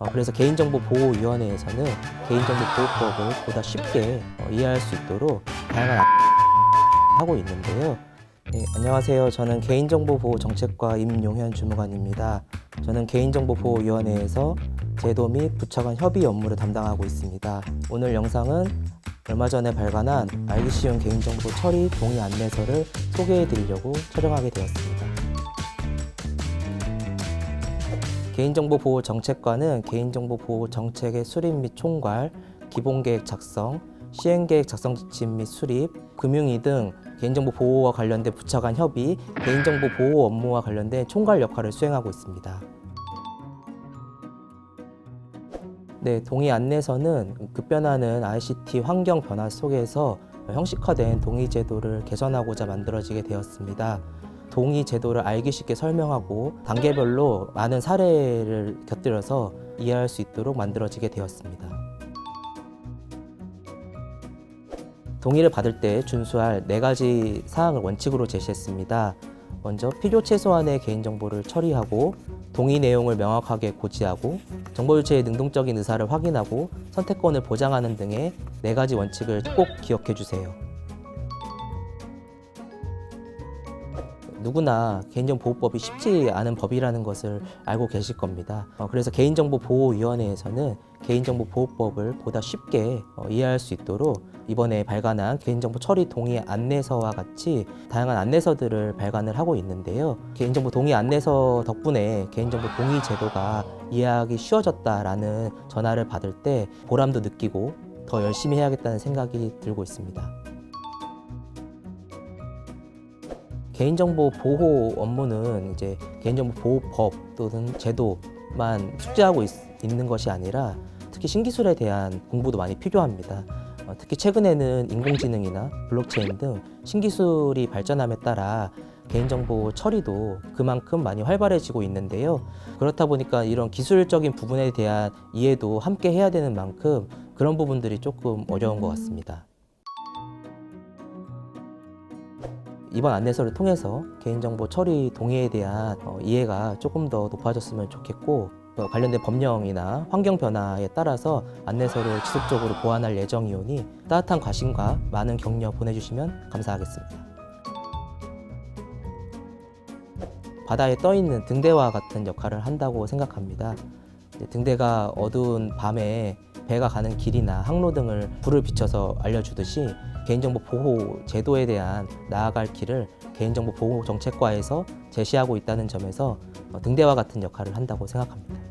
어, 그래서 개인정보보호위원회에서는 개인정보보호법을 보다 쉽게 어, 이해할 수 있도록 다양한 하고 있는데요. 네, 안녕하세요. 저는 개인정보보호정책과 임용현 주무관입니다. 저는 개인정보보호위원회에서 제도 및 부처 간 협의 업무를 담당하고 있습니다. 오늘 영상은 얼마 전에 발간한 알기 쉬운 개인정보 처리 동의 안내서를 소개해 드리려고 촬영하게 되었습니다. 개인정보 보호 정책과는 개인정보 보호 정책의 수립 및 총괄, 기본계획 작성, 시행계획 작성 지침 및 수립, 금융위 등 개인정보 보호와 관련된 부처 간 협의, 개인정보 보호 업무와 관련된 총괄 역할을 수행하고 있습니다. 네, 동의 안내서는 급변하는 ICT 환경 변화 속에서 형식화된 동의 제도를 개선하고자 만들어지게 되었습니다. 동의 제도를 알기 쉽게 설명하고 단계별로 많은 사례를 곁들여서 이해할 수 있도록 만들어지게 되었습니다. 동의를 받을 때 준수할 네 가지 사항을 원칙으로 제시했습니다. 먼저 필요 최소한의 개인정보를 처리하고 동의 내용을 명확하게 고지하고 정보 유체의 능동적인 의사를 확인하고 선택권을 보장하는 등의 네 가지 원칙을 꼭 기억해 주세요. 누구나 개인정보보호법이 쉽지 않은 법이라는 것을 알고 계실 겁니다. 어, 그래서 개인정보보호위원회에서는 개인정보보호법을 보다 쉽게 어, 이해할 수 있도록 이번에 발간한 개인정보 처리 동의 안내서와 같이 다양한 안내서들을 발간을 하고 있는데요. 개인정보 동의 안내서 덕분에 개인정보 동의 제도가 이해하기 쉬워졌다라는 전화를 받을 때 보람도 느끼고 더 열심히 해야겠다는 생각이 들고 있습니다. 개인정보 보호 업무는 이제 개인정보 보호법 또는 제도만 숙지하고 있, 는 것이 아니라 특히 신기술에 대한 공부도 많이 필요합니다. 어, 특히 최근에는 인공지능이나 블록체인 등 신기술이 발전함에 따라 개인정보 처리도 그만큼 많이 활발해지고 있는데요. 그렇다 보니까 이런 기술적인 부분에 대한 이해도 함께 해야 되는 만큼 그런 부분들이 조금 어려운 것 같습니다. 이번 안내서를 통해서 개인정보 처리 동의에 대한 어, 이해가 조금 더 높아졌으면 좋겠고 또 관련된 법령이나 환경 변화에 따라서 안내서를 지속적으로 보완할 예정이오니 따뜻한 관심과 많은 격려 보내주시면 감사하겠습니다. 바다에 떠 있는 등대와 같은 역할을 한다고 생각합니다. 등대가 어두운 밤에 배가 가는 길이나 항로 등을 불을 비춰서 알려주듯이 개인정보 보호 제도에 대한 나아갈 길을 개인정보 보호 정책과에서 제시하고 있다는 점에서 어, 등대와 같은 역할을 한다고 생각합니다.